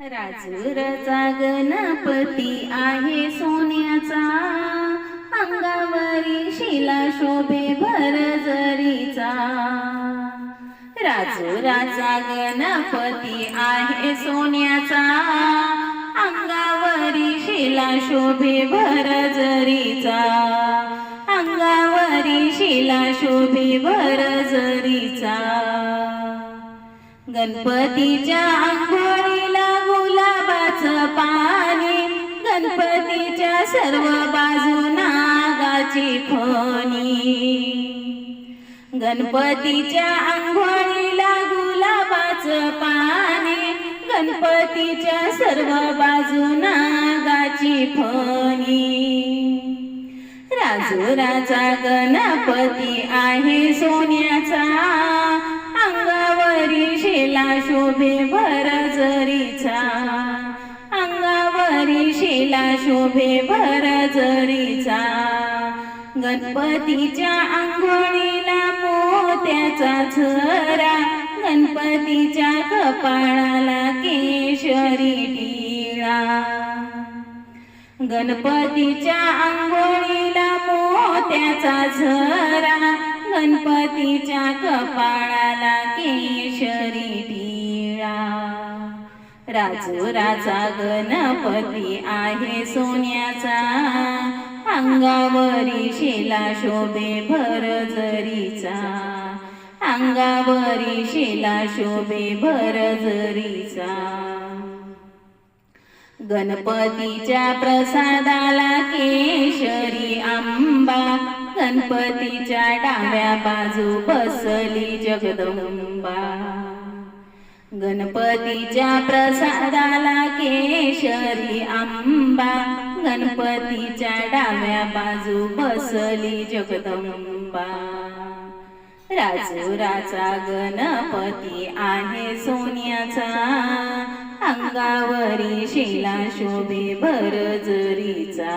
राजूरचा गणपती आहे सोन्याचा. अंगावरी शिला शोभे भरजरीचा राजूराचा गणपती आहे सोन्याचा. अंगावरी शिला शोभे भरजरीचा अंगावरी शिला शोभे भरजरीचा गणपतीच्या आंघोळीला गुलाबाचं पाणी गणपतीच्या सर्व बाजू नागाची फोणी. गणपतीच्या आंघोळीला गुलाबाचं पाणी गणपतीच्या सर्व बाजू नागाची फणी. राजुराचा गणपती आहे सोन्याचा अंगावरी शोभे भर जरीचा. गणपतीच्या आंघोळीला मोत्याचा झरा गणपतीच्या कपाळाला केशरी टिळा. गणपतीच्या आंघोळीला मोत्याचा झरा गणपतीच्या कपाळाला केशरी टिळा. राजूराचा गणपती आहे सोन्याचा. अंगावरी शिला शोभे भरजरीचा अंगावरी शिला शोभे भरजरीचा गणपतीच्या प्रसादाला केशरी आंबा. गणपतीच्या डाव्या बाजू बसली जगदंबा. गणपतीच्या प्रसादाला केशरी आंबा गणपतीच्या डाव्या बाजू बसली जगदंबा. राजुराचा गणपती आहे सोन्याचा अंगावरी शिला शोभे भरजरीचा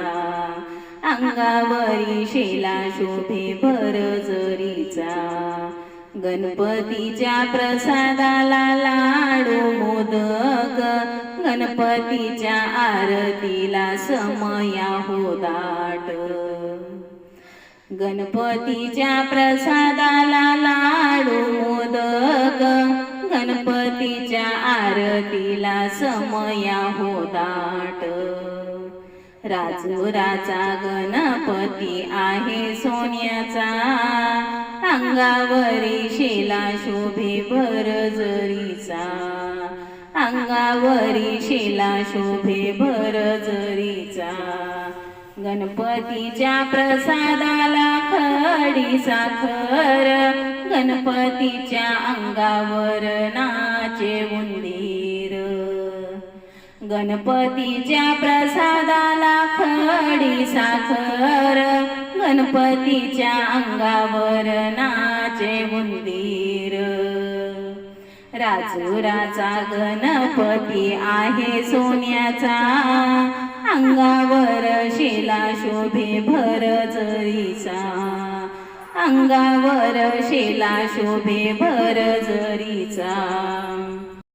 अंगावरी शिला शोभे भरजरीचा गणपतीच्या प्रसादाला लाडू मोदक. गणपतीच्या आरतीला समया होदाट गणपतीच्या प्रसादाला लाडू मोदक. गणपतीच्या आरतीला समया होदाट राजूराचा राजुराचा गणपती आहे सोन्याचा. अंगावरी शिला शोभे भरजरीचा अंगावरी शिला शोभे भरजरीचा गणपतीच्या प्रसादाला खडी साखर. गणपतीच्या अंगावर नाचे उंदीर. गणपतीच्या प्रसादाला खडी साखर. गणपतीच्या अंगावर नाचे उंदीर राजुराचा गणपती आहे सोन्याचा. अंगावर शिला शोभे भर जरीचा. अंगावर शिला शोभे भर जरीचा.